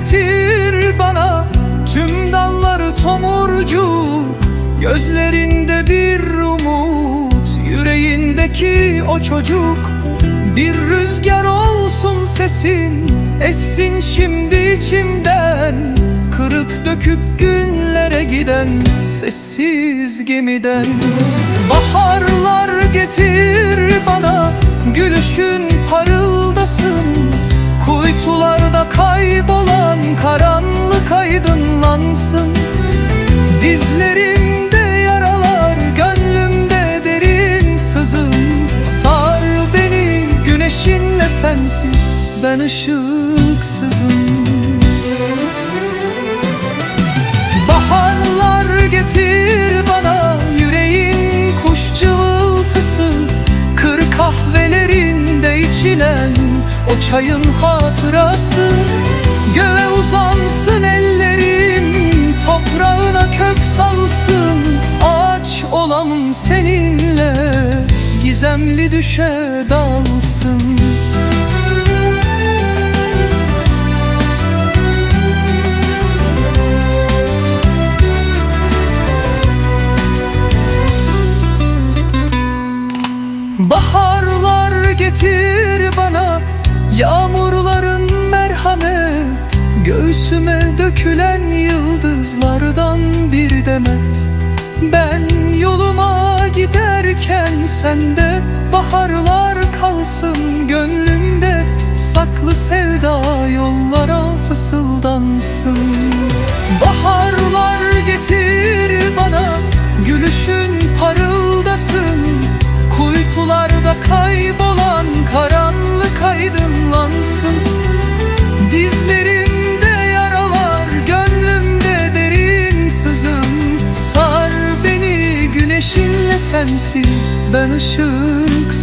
getir bana Tüm dalları tomurcu. Gözlerinde bir umut Yüreğindeki o çocuk. Bir rüzgar olsun sesin Essin şimdi içimden. Kırık döküp günlere giden Sessiz gemiden. Baharlar getir bana Gülüşün parıldasın sensiz, ben ışıksızım. Baharlar getir bana yüreğin kuş cıvıltısı. Kır kahvelerinde içilen o çayın hatırası. Göğe uzansın ellerim toprağına kök salsın. Ağaç olam seninle gizemli düşe dalsın getir bana Yağmurların merhamet Göğsüme dökülen yıldızlardan bir demet. Ben yoluma giderken sende Baharlar kalsın gönlümde Saklı sevda sensiz, ben ışıksızım